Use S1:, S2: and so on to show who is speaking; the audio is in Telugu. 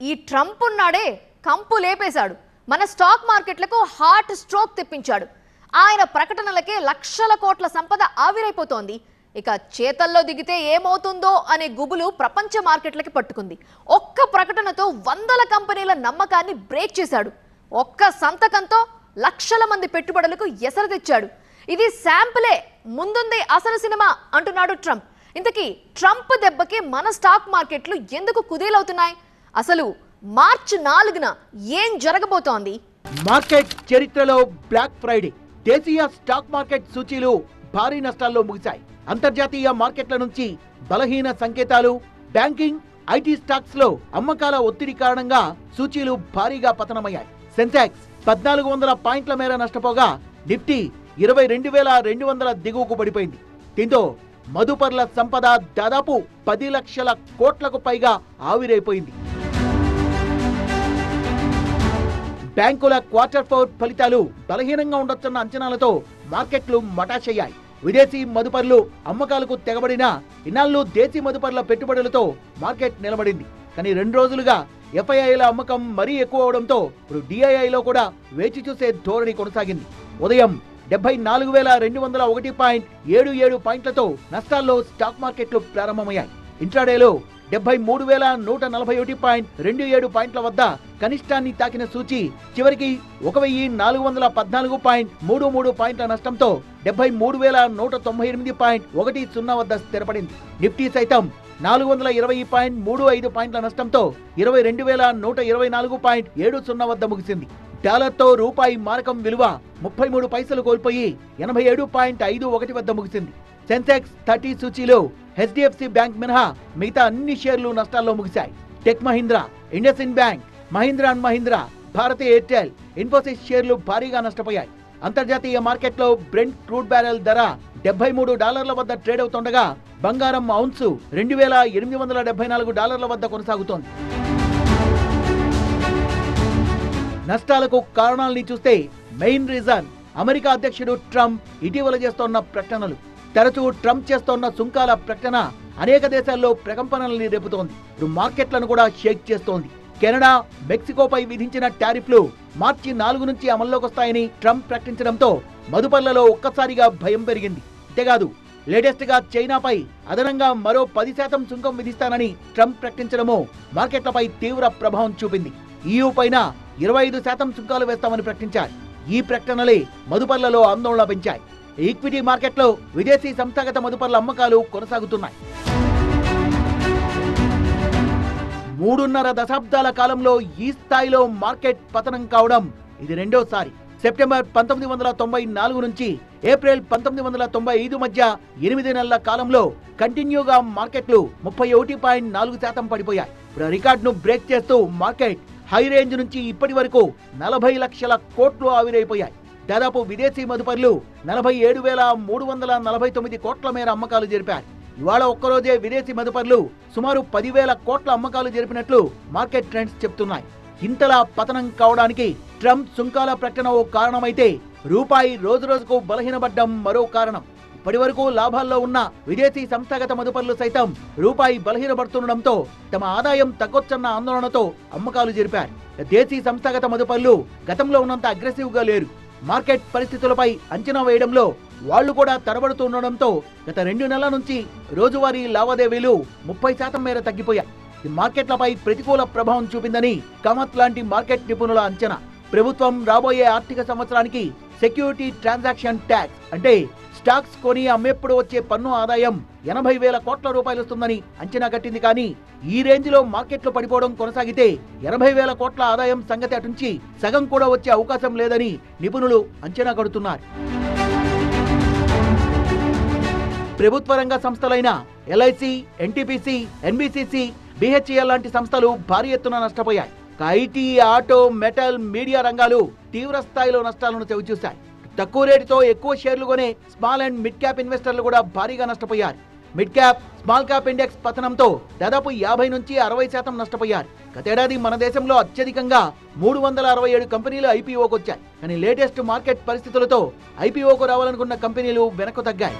S1: ఈ ట్రంప్ ఉన్నాడే కంపు లేపేశాడు. మన స్టాక్ మార్కెట్లకు హార్ట్ స్ట్రోక్ తెప్పించాడు. ఆయన ప్రకటనలకే లక్షల కోట్ల సంపద ఆవిరైపోతోంది. ఇక చేతల్లో దిగితే ఏమవుతుందో అనే గుబులు ప్రపంచ మార్కెట్లకి పట్టుకుంది. ఒక్క ప్రకటనతో వందల కంపెనీల నమ్మకాన్ని బ్రేక్ చేశాడు. ఒక్క సంతకంతో లక్షల మంది పెట్టుబడులకు ఎసరు తెచ్చాడు. ఇది శాంపులే ముందుంది అసలు సినిమా అంటున్నాడు ట్రంప్. ఇంతకీ ట్రంప్ దెబ్బకి మన స్టాక్ మార్కెట్లు ఎందుకు కుదేలవుతున్నాయి? అసలు మార్చి నాలుగున ఏం జరగబోతోంది?
S2: మార్కెట్ చరిత్రలో బ్లాక్ ఫ్రైడే దేశీయ స్టాక్ మార్కెట్ సూచీలు భారీ నష్టాల్లో ముగిశాయి. అంతర్జాతీయ మార్కెట్ల నుంచి బలహీన సంకేతాలు బ్యాంకింగ్ ఐటీ స్టాక్స్లో అమ్మకాల ఒత్తిడి కారణంగా సూచీలు భారీగా పతనమయ్యాయి. సెన్సెక్స్ పద్నాలుగు వందల పాయింట్ల మేర నష్టపోగా నిఫ్టీ ఇరవై రెండు వేల రెండు వందల దిగువకు పడిపోయింది. దీంతో మదుపర్ల సంపద దాదాపు పది లక్షల కోట్లకు పైగా ఆవిరైపోయింది. బ్యాంకుల క్వార్టర్ ఫోర్ ఫలితాలు బలహీనంగా ఉండొచ్చన్న అంచనాలతో మార్కెట్లు మటాషయ్యాయి. విదేశీ మదుపర్లు అమ్మకాలకు తెగబడిన ఇన్నాళ్ళు దేశీ మదుపర్ల పెట్టుబడులతో మార్కెట్ నిలబడింది. కానీ రెండు రోజులుగా ఎఫ్ఐఐల అమ్మకం మరీ ఎక్కువ అవడంతో ఇప్పుడు డిఐఐలో కూడా వేచి చూసే ధోరణి కొనసాగింది. ఉదయం డెబ్బై నాలుగు వేల రెండు వందల ఒకటి పాయింట్ ఏడు ఏడు పాయింట్లతో నష్టాల్లో స్టాక్ మార్కెట్లు ప్రారంభమయ్యాయి. ఇంట్రాడేలో డెబ్బై మూడు వేల నూట నలభై ఒకటి పాయింట్ రెండు ఏడు పాయింట్ల వద్ద కనిష్టాన్ని తాకిన సూచి చివరికి ఒక వెయ్యి నాలుగు వందల పద్నాలుగు పాయింట్ మూడు మూడు పాయింట్ల నష్టంతో డెబ్బై మూడు వేల నూట తొంభై ఎనిమిది పాయింట్ ఒకటి సున్నా వద్ద స్థిరపడింది. నిఫ్టీ సైతం నాలుగు వందల ఇరవై పాయింట్ మూడు ఐదు పాయింట్ల నష్టంతో ఇరవై రెండు వేల నూట ఇరవై నాలుగు పాయింట్ ఏడు సున్నా వద్ద ముగిసింది. డాలర్తో రూపాయి మారకం విలువ ముప్పై మూడు పైసలు కోల్పోయి ఎనభై ఏడు పాయింట్ ఐదు ఒకటి వద్ద ముగిసింది. సెన్సెక్స్ థర్టీ సూచీలో హెచ్డిఎఫ్సి బ్యాంక్ మినహా మిగతా అన్ని షేర్లు నష్టాల్లో ముగిశాయి. Tech Mahindra IndusInd bank Mahindra and Mahindra Bharti Airtel Infosys షేర్లు భారీగా నష్టపోయాయి. అంతర్జాతీయ మార్కెట్లో బ్రెంట్ క్రూడ్ బ్యారెల్ ధర డెబ్బై మూడు డాలర్ల వద్ద ట్రేడ్ అవుతుండగా బంగారం ఔన్సు రెండు వేల ఎనిమిది వందల డెబ్బై నాలుగు డాలర్ల వద్ద కొనసాగుతోంది. నష్టాలకు కారణాలని చూస్తే మెయిన్ రీజన్ అమెరికా అధ్యక్షుడు ట్రంప్ ఇటీవల చేస్తోన్న ప్రకటనలు. తరచూ ట్రంప్ చేస్తోన్న సుంకాల ప్రకటన అనేక దేశాల్లో ప్రకంపనల్ని రేపుతోంది. ఇప్పుడు మార్కెట్లను కూడా షేక్ చేస్తోంది. కెనడా మెక్సికోపై విధించిన టారిఫ్లు మార్చి నాలుగు నుంచి అమల్లోకి వస్తాయని ట్రంప్ ప్రకటించడంతో మదుపర్లలో ఒక్కసారిగా భయం పెరిగింది. అంతేకాదు లేటెస్ట్గా చైనాపై అదనంగా మరో పది శాతం సుంకం విధిస్తానని ట్రంప్ ప్రకటించడము మార్కెట్లపై తీవ్ర ప్రభావం చూపింది. ఈయూ పైన ఇరవై ఐదు శాతం సుంకాలు వేస్తామని ప్రకటించారు. ఈ ప్రకటనలే మదుపర్లలో ఆందోళన పెంచాయి. ఈక్విటీ మార్కెట్లో విదేశీ సంస్థాగత మదుపర్ల అమ్మకాలు కొనసాగుతున్నాయి. మూడున్నర దశాబ్దాల కాలంలో ఈ స్థాయిలో మార్కెట్ పతనం కావడం ఇది రెండోసారి. సెప్టెంబర్ పంతొమ్మిది వందల తొంభై నాలుగు నుంచి ఏప్రిల్ పంతొమ్మిది వందల తొంభై ఐదు మధ్య ఎనిమిది నెలల కాలంలో కంటిన్యూగా మార్కెట్లు ముప్పై ఒకటి పాయింట్ నాలుగు శాతం పడిపోయాయి. ఇప్పుడు రికార్డును బ్రేక్ చేస్తూ మార్కెట్ హై రేంజ్ నుంచి ఇప్పటి వరకు నలభై లక్షల కోట్లు ఆవిరైపోయాయి. దాదాపు విదేశీ మదుపర్లు నలభై ఏడు వేల మూడు వందల నలభై తొమ్మిది కోట్ల మేర అమ్మకాలు జరిపారు. ఇవాళ ఒక్కరోజే విదేశీ మదుపర్లు సుమారు పదివేల కోట్ల అమ్మకాలు జరిపినట్లు మార్కెట్ ట్రెండ్స్ చెప్తున్నాయి. ఇంతలా పతనం కావడానికి ట్రంప్ సుంకాల ప్రకటన ఓ కారణమైతే రూపాయి రోజు రోజుకు బలహీనపడ్డం మరో కారణం. ఇప్పటి వరకు లాభాల్లో ఉన్న విదేశీ సంస్థాగత మదుపర్లు సైతం రూపాయి బలహీనపడుతుండడంతో తమ ఆదాయం తగ్గొచ్చన్న ఆందోళనతో అమ్మకాలు జరిపారు. దేశీ సంస్థాగత మదుపర్లు గతంలో ఉన్నంత అగ్రెసివ్గా లేరు. మార్కెట్ పరిస్థితులపై అంచనా వేయడంలో వాళ్ళు కూడా తడబడుతుండడంతో గత రెండు నెలల నుంచి రోజువారీ లావాదేవీలు ముప్పై శాతం మేర తగ్గిపోయాయి. మార్కెట్లపై ప్రతికూల ప్రభావం చూపిందని కమత్ లాంటి మార్కెట్ నిపుణుల అంచనా. ప్రభుత్వం రాబోయే ఆర్థిక సంవత్సరానికి సెక్యూరిటీ ట్రాన్సాక్షన్ ట్యాక్స్ అంటే స్టాక్స్ కొని అమ్మేప్పుడు వచ్చే పన్ను ఆదాయం ఎనభై వేల కోట్ల రూపాయలు వస్తుందని అంచనా కట్టింది కానీ ఈ రేంజ్లో మార్కెట్లు పడిపోవడం కొనసాగితే ఎనభై వేల కోట్ల ఆదాయం సంగతి అటుంచి సగం కూడా వచ్చే అవకాశం లేదని నిపుణులు అంచనా కడుతున్నారు. ప్రభుత్వ రంగ సంస్థలైన ఎల్ఐసి ఎన్టీపీసీ ఎన్బిసిసి బిహెచ్ఎల్ లాంటి సంస్థలు భారీ ఎత్తున నష్టపోయాయి. ఐటీ ఆటో మెటల్ మీడియా రంగాలు తీవ్ర స్థాయిలో నష్టాలను చవిచూశాయి. తక్కువ రేటుతో ఎక్కువ షేర్లు కొనే స్మాల్ అండ్ మిడ్ క్యాప్ ఇన్వెస్టర్లు కూడా భారీగా నష్టపోయారు. Mid cap small cap index పతనంతో దాదాపు యాభై నుంచి అరవై శాతం నష్టపోయారు. గతేడాది మన దేశంలో అత్యధికంగా మూడు వందల అరవై ఏడు కంపెనీలు ఐపీఓకి వచ్చాయి కానీ లేటెస్ట్ మార్కెట్ పరిస్థితులతో ఐపీఓకు రావాలనుకున్న కంపెనీలు వెనక్కు తగ్గాయి.